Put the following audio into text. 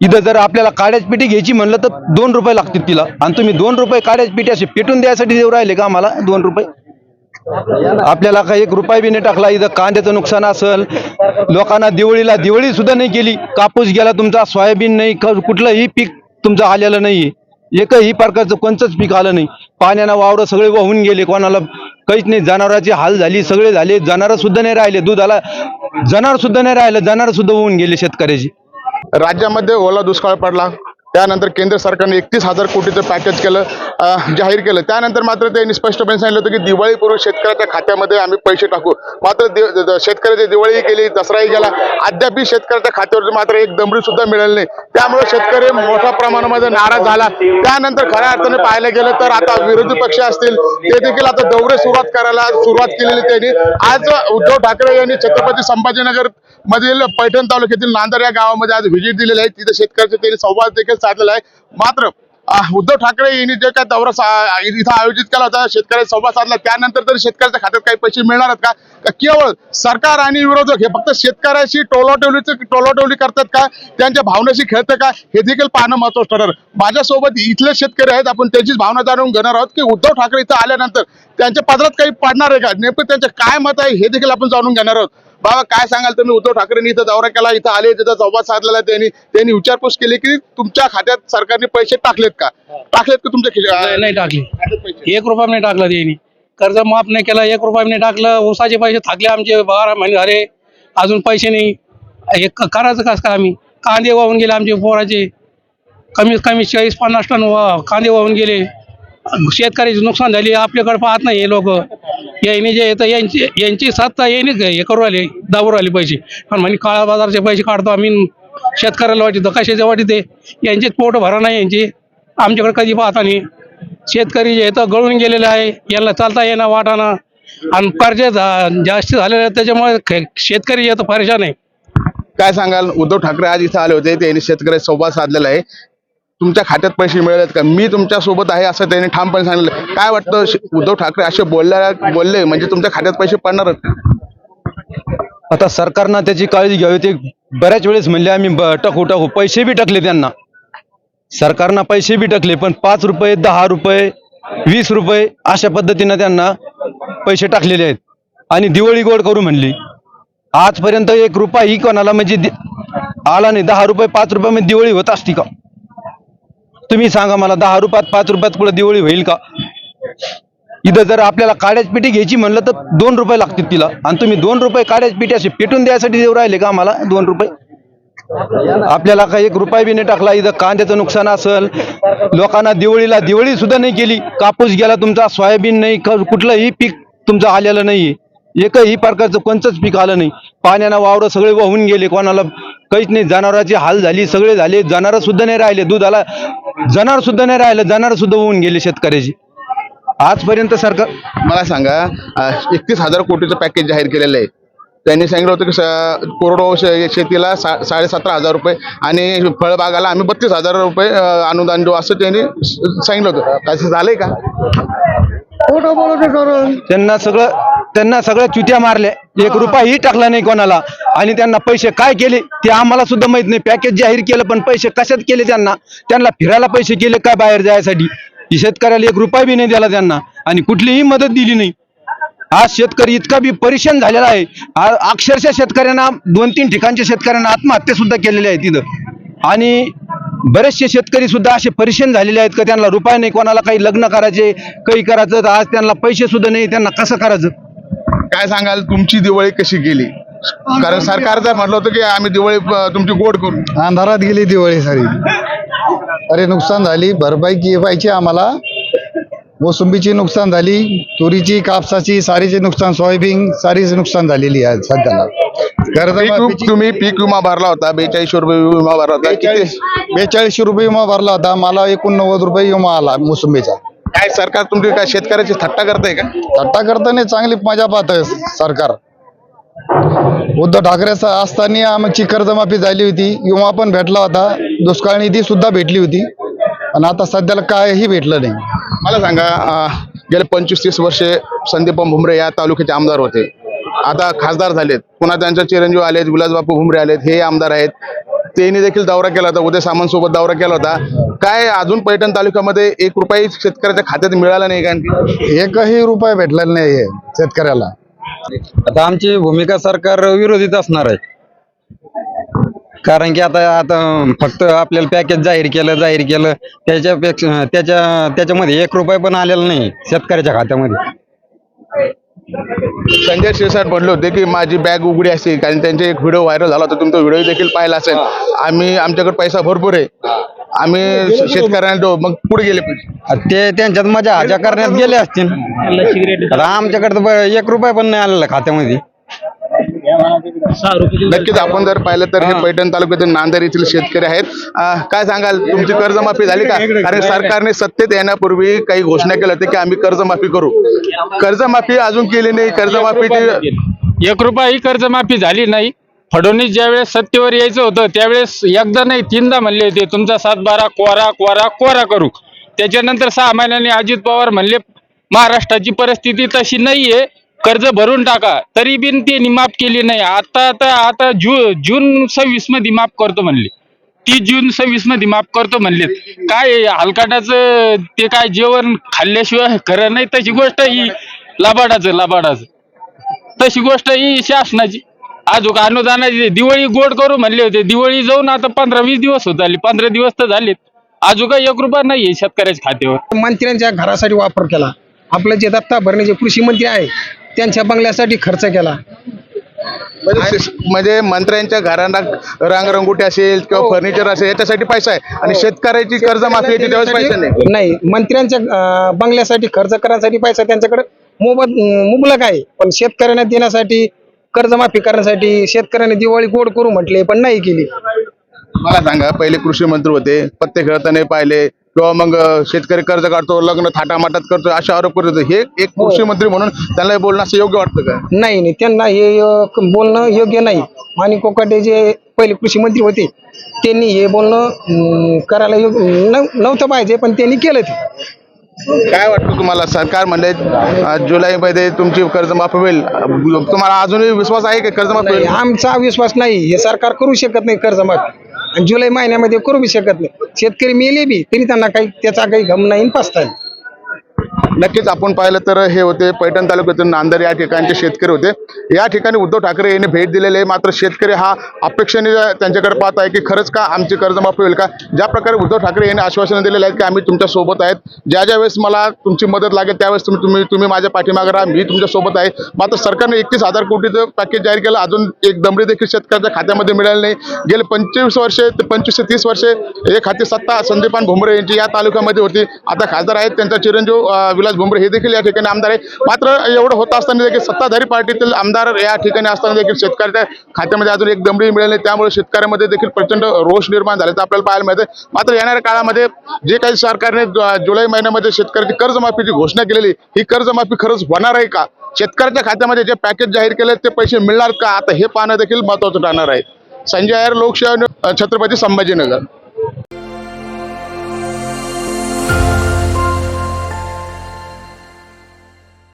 इथं जर आपल्याला काड्याच पेटी घ्यायची म्हणलं तर दोन रुपये लागतील तिला. आणि तुम्ही दोन रुपये काड्याच पेटी असे पेटून द्यायसाठी देऊ राहिले का आम्हाला? दोन रुपये. आपल्याला काही एक रुपया बी नाही टाकला इथं कांद्याचं नुकसान असेल लोकांना दिवाळीला दिवाळी सुद्धा नाही केली कापूस गेला तुमचा सोयाबीन नाही कुठलंही पीक तुमचं आलेलं नाही एकही प्रकारचं कोणतंच पीक आलं नाही. पाण्यानं वावरं सगळे वाहून गेले कोणाला काहीच नाही. जनावरांची हाल झाली सगळे झाले. जनावर सुद्धा नाही राहिले. दुधाला जनावर सुद्धा नाही राहिलं जनावर सुद्धा होऊन गेले शेतकऱ्याची. राज्यामध्ये ओला दुष्काळ पडला. त्यानंतर केंद्र सरकारने एकतीस हजार कोटीचं पॅकेज केलं जाहीर केलं. त्यानंतर मात्र त्यांनी स्पष्टपणे सांगितलं होतं की दिवाळीपूर्वी शेतकऱ्याच्या खात्यामध्ये आम्ही पैसे टाकू. मात्र शेतकऱ्याची दिवाळी गेली दसराही गेला अद्यापही शेतकऱ्याच्या खात्यावर मात्र एक दमडी सुद्धा मिळाली नाही. त्यामुळे शेतकरी मोठ्या प्रमाणामध्ये नाराज झाला. त्यानंतर खऱ्या अर्थाने पाहायला गेलं तर आता विरोधी पक्ष असतील ते देखील आता दौरे सुरुवात करायला सुरुवात केलेली त्यांनी. आज उद्धव ठाकरे यांनी छत्रपती संभाजीनगर मधील पैठण तालुक्यातील नांदर या गावामध्ये आज व्हिजिट दिलेली आहे. तिथे शेतकऱ्याचे त्यांनी संवाद देखील साधलेला आहे. मात्र उद्धव ठाकरे यांनी जे काय दौरा इथं आयोजित केला होता शेतकऱ्यांचा संवाद साधला. त्यानंतर तरी शेतकऱ्याच्या खात्यात काही पैसे मिळणार आहेत का? केवळ सरकार आणि विरोधक हे फक्त शेतकऱ्याशी टोलाटोलीच टोलाटोली करतात का? त्यांच्या भावनेशी खेळतं का? हे देखील पाहणं महत्वाचं ठरणार. माझ्यासोबत इथले शेतकरी आहेत. आपण त्यांचीच भावना जाणून घेणार आहोत की उद्धव ठाकरे इथं आल्यानंतर त्यांच्या पदरात काही पडणार आहे का? नेमकं त्यांचं काय मत आहे हे देखील आपण जाणून घेणार आहोत. बाबा काय सांगाल तुम्ही? उद्धव ठाकरेंनी इथं दौरा केला इथं आले तिथं संवाद साधलेला त्यांनी त्यांनी विचारपूस केली की तुमच्या खात्यात सरकारने पैसे टाकलेत का? टाकलेत का तुमच्या नाही खिशा- नाही टाकली? एक रुपया नाही टाकला त्यांनी. कर्ज माफ नाही केला एक रुपया नाही टाकलं. ऊसाचे पैसे थाकले आमचे बारा महिने झाले. अजून पैसे नाही. हे क- करायचं कसं काय आम्ही? कांदे वाहून गेले आमचे पोराचे. कमीत कमी चाळीस पन्नास टन वा- कांदे वाहून गेले. शेतकऱ्याची नुकसान झाली आपल्याकडे पाहत नाही हे लोक. यांनी जे येतं यांची यांची सत्ता यांनी हे करू आली दाबू आली पैसे. पण म्हणे काळा बाजारचे पैसे काढतो आम्ही शेतकऱ्याला वाटतं कशाचे वाटते यांचेच पोट भरा नाही यांची. आमच्याकडे कधी पाहता नाही. शेतकरी जे येतं गळून गेलेले आहे. यांना चालता येणं वाटाणा. आणि कर्ज जास्त झालेलं आहे त्याच्यामुळे खे- शेतकरी येतं परेशान आहे. काय सांगाल? उद्धव ठाकरे आज इथं आले होते त्यांनी शेतकऱ्याशी संवाद साधलेला आहे. तुमच्या खात्यात पैसे मिळालेत का? मी तुमच्यासोबत आहे असं त्यांनी ठामपणे सांगितलं. काय वाटतं उद्धव ठाकरे असे बोलल्या बोलले म्हणजे तुमच्या खात्यात पैसे पडणार आता सरकारनं त्याची काळजी घ्यावी. ते बऱ्याच वेळेस म्हणले आम्ही टाकू टाकू. पैसे बी टाकले त्यांना. सरकारनं पैसे बी टाकले पण पाच रुपये दहा रुपये वीस रुपये अशा पद्धतीनं त्यांना पैसे टाकलेले आहेत. आणि दिवाळी गोड करू म्हणली. आजपर्यंत एक रुपया ही कोणाला म्हणजे आला नाही. दहा रुपये पाच रुपये म्हणजे दिवाळी होत असती का? तुम्ही सांगा मला दहा रुपयात पाच रुपयात कुठं दिवाळी होईल का? इथं जर आपल्याला काड्याच पिठी घ्यायची म्हणलं तर दोन रुपये लागतील तिला. आणि तुम्ही दोन रुपये काड्याच पिठी असे पेटून द्यायसाठी देऊ राहिले का आम्हाला? दोन रुपये? आपल्याला काही एक रुपया बी नाही टाकला. इथं कांद्याचं नुकसान असेल लोकांना दिवाळीला दिवाळी सुद्धा नाही केली. कापूस गेला तुमचा सोयाबीन नाही कुठलंही पीक तुमचं आलेलं नाही. एकही प्रकारचं कोणतंच पीक आलं नाही. पाण्यानं वावरं सगळे वाहून गेले कोणाला काहीच नाही. जनावरांची हाल झाली सगळे झाले. जनावर सुद्धा नाही राहिले. दुधाला जनावर सुद्धा नाही राहिलं जनावर सुद्धा होऊन गेले शेतकऱ्याची. आजपर्यंत सरकार मला सांगा एकतीस हजार कोटीचं पॅकेज जाहीर केलेलं आहे. त्यांनी सांगितलं होतं की शे- शेतीला सा साडेसतरा हजार रुपये आणि फळबागाला आम्ही बत्तीस हजार रुपये अनुदान देऊ असं त्यांनी सांगितलं होतं. असं झालंय का? त्यांना सगळं त्यांना सगळ्या चुत्या मारल्या. एक रुपयाही टाकला नाही कोणाला. आणि त्यांना पैसे काय केले ते आम्हाला सुद्धा माहीत नाही. पॅकेज जाहीर केलं पण पैसे कशात केले त्यांना? त्यांना फिरायला पैसे केले काय बाहेर जायसाठी? शेतकऱ्याला एक रुपया बी नाही दिला त्यांना. आणि कुठलीही मदत दिली नाही. आज शेतकरी इतका बी परेशान झालेला आहे. अक्षरशः शेतकऱ्यांना दोन तीन ठिकाणच्या शेतकऱ्यांना आत्महत्या सुद्धा केलेल्या आहेत तिथं. आणि बरेचसे शेतकरी सुद्धा असे परेशान झालेले आहेत का त्यांना रुपये नाही कोणाला काही लग्न करायचे काही करायचं तर आज त्यांना पैसे सुद्धा नाही त्यांना कसं करायचं? काय सांगाल? तुमची दिवाळी कशी गेली? कारण सरकार जर म्हटलं होतं की आम्ही दिवाळी तुमची गोड करू. अंधारात गेली दिवाळी सारी. अरे नुकसान झाली. भरपाई की पाहिजे आम्हाला. मोसंबीची नुकसान झाली. तुरीची कापसाची सारीचे नुकसान सोयाबीन सारीचे नुकसान झालेली आहे सध्याला. तुम्ही पीक विमा भरला होता. बेचाळीसशे रुपये विमा भरला होता. बेचाळीसशे रुपये विमा भरला होता. मला एकोणनव्वद रुपये विमा आला मोसंबीचा. काय सरकार तुमची काय शेतकऱ्याची थट्टा करताय का? थट्टा करताना चांगली मजा पाहत सरकार. उद्धव ठाकरेचा असताना आमची कर्जमाफी झाली होती विमा पण भेटला होता दुष्काळ निधी सुद्धा भेटली होती आणि आता सध्याला काहीही भेटलं नाही. मला सांगा गेले पंचवीस तीस वर्षे संदीप भुमरे या तालुक्याचे आमदार होते. आता खासदार झालेत. पुन्हा त्यांचे चिरंजीव आलेत विलासबापू भुमरे आलेत हे आमदार आहेत. त्यांनी देखील दौरा केला होता उदय सामंत सोबत दौरा केला होता. काय अजून पैठण तालुक्यामध्ये एक रुपये शेतकऱ्याच्या खात्यात मिळाला नाही का? आणखी एकही रुपया भेटलेला नाहीये शेतकऱ्याला. आता आमची भूमिका सरकार विरोधीत असणार आहे. कारण की आता आता फक्त आपल्याला पॅकेज जाहीर केलं जाहीर केलं. त्याच्यापेक्षा त्याच्या त्याच्यामध्ये एक रुपये पण आलेला नाही शेतकऱ्याच्या खात्यामध्ये. संजय शिरसाट म्हणले होते की माझी बॅग उघडी असते कारण त्यांचे एक व्हिडिओ व्हायरल झाला होता तुमचा व्हिडिओ देखील पाहिला असेल. आम्ही आमच्याकडे पैसा भरपूर आहे. आम्ही शेतकऱ्यांना देऊ मग पुढे गेले आता ते त्यांच्यात मजा हजा करण्यात गेले असतील. आता आमच्याकडे तर ब- एक रुपये पण नाही आलेला खात्यामध्ये. नक्कीच आपण जर पाहिलं तर हे पैठण तालुक्यातील नांदेड येथील शेतकरी आहेत. काय सांगाल? तुमची कर्जमाफी झाली का? कारण सरकारने सत्तेत येण्यापूर्वी काही घोषणा केल्या होत्या की आम्ही कर्जमाफी करू. कर्जमाफी अजून केली नाही. कर्जमाफीची एक रुपया ही कर्जमाफी झाली नाही. फडणवीस ज्यावेळेस सत्तेवर यायचं होतं त्यावेळेस एकदा नाही तीनदा म्हणले होते तुमचा सात बारा कोरा कोरा कोरा करू. त्याच्यानंतर सहा महिन्यांनी अजित पवार म्हणले महाराष्ट्राची परिस्थिती तशी नाहीये. कर्ज भरून टाका. तरी बिन ते माफ केली नाही. आता आता आता जू जून सव्वीसमध्ये माफ करतो म्हणले. तीस जून सव्वीसमध्ये माफ करतो म्हणले. काय हलकाटाचं ते काय जेवण खाल्ल्याशिवाय खरं नाही? तशी गोष्ट ही लाबाडाच लाबाडाच. तशी गोष्ट ही शासनाची. अजून अनुदानाची दिवाळी गोड करू म्हणले होते. दिवाळी जाऊन आता पंधरा वीस दिवस होत आले. पंधरा दिवस तर झालेत. अजून काही एक रुपया नाहीये शेतकऱ्याच्या खात्यावर. मंत्र्यांच्या घरासाठी वापर केला. आपलं जे दत्ता भरणे जे कृषी मंत्री आहे त्यांच्या बंगल्यासाठी खर्च केला. म्हणजे म्हणजे मंत्र्यांच्या घरांना रंगरंगोटी असेल किंवा फर्निचर असेल याच्यासाठी पैसा आहे. आणि शेतकऱ्याची कर्जमाफी येते त्यावेळेस पैसा नाही. नाही मंत्र्यांच्या बंगल्यासाठी खर्च करण्यासाठी पैसा त्यांच्याकडे मोबत मुबलक आहे. पण शेतकऱ्यांना देण्यासाठी कर्जमाफी करण्यासाठी शेतकऱ्यांनी दिवाळी गोड करू म्हटले पण नाही केली. मला सांगा पहिले कृषी मंत्री होते पत्ते खेळताना पाहिले किंवा मग शेतकरी कर्ज काढतो लग्न थाटामाटात करतो असे आरोप करत. हे एक कृषी मंत्री म्हणून त्यांना हे बोलणं असं योग्य वाटतं का? नाही नाही. त्यांना हे बोलणं योग्य नाही. माणिक कोकाटे जे पहिले कृषी मंत्री होते त्यांनी हे बोलणं करायला योग्य नव- नव्हतं पाहिजे पण त्यांनी केलं ते. काय वाटतं तुम्हाला? सरकार म्हणले जुलैमध्ये तुमची कर्जमाफी होईल. तुम्हाला अजूनही विश्वास आहे की कर्जमाफी होईल? आमचा विश्वास नाही. हे सरकार करू शकत नाही कर्जमाफी. आणि जुलै महिन्यामध्ये करू बी शकत नाही. शेतकरी मेले बी तरी त्यांना काही त्याचा काही गम नाही आणि नक्कीच आपण पाहिलं तर हे होते पैठण तालुक्यातील नांदर या ठिकाणचे शेतकरी होते. या ठिकाणी उद्धव ठाकरे यांनी भेट दिलेली आहे. मात्र शेतकरी हा अपेक्षेने त्यांच्याकडे पाहत आहे की खरंच का आमची कर्जमाफी होईल का? ज्या प्रकारे उद्धव ठाकरे यांनी आश्वासन दिलेले आहेत की आम्ही तुमच्यासोबत आहेत. ज्या ज्या वेळेस मला तुमची मदत लागेल त्यावेळेस तुम्ही तुम्ही तुम्ही माझ्या पाठीमागे राहा. मी तुमच्यासोबत आहे. मात्र सरकारने एकतीस हजार कोटीचं पॅकेज जाहीर केलं. अजून एक दमडी देखील शेतकऱ्याच्या खात्यामध्ये मिळाली नाही. गेले पंचवीस वर्षे ते पंचवीस ते तीस वर्षे एक खाते सत्ता संदीपान भुमरे यांची या तालुक्यामध्ये होती. आता खासदार आहेत त्यांचा चिरंजीव विलास भुमरे हे देखील या ठिकाणी आमदार आहे मात्र एवढं होत असताना देखील सत्ताधारी पार्टीतील आमदार या ठिकाणी असताना देखील शेतकऱ्याच्या खात्यामध्ये अजून एक दमडी मिळाली त्यामुळे शेतकऱ्यामध्ये देखील प्रचंड रोष निर्माण झाल्याचं आपल्याला पाहायला मिळते मात्र येणाऱ्या काळामध्ये जे काही सरकारने जुलै महिन्यामध्ये शेतकऱ्याची कर्जमाफीची घोषणा केलेली ही कर्जमाफी खरंच होणार आहे का? शेतकऱ्याच्या खात्यामध्ये जे पॅकेज जाहीर केले ते पैसे मिळणार का? आता हे पाहणं देखील महत्वाचं ठरणार आहे. संजय अयर लोकशाही छत्रपती संभाजीनगर.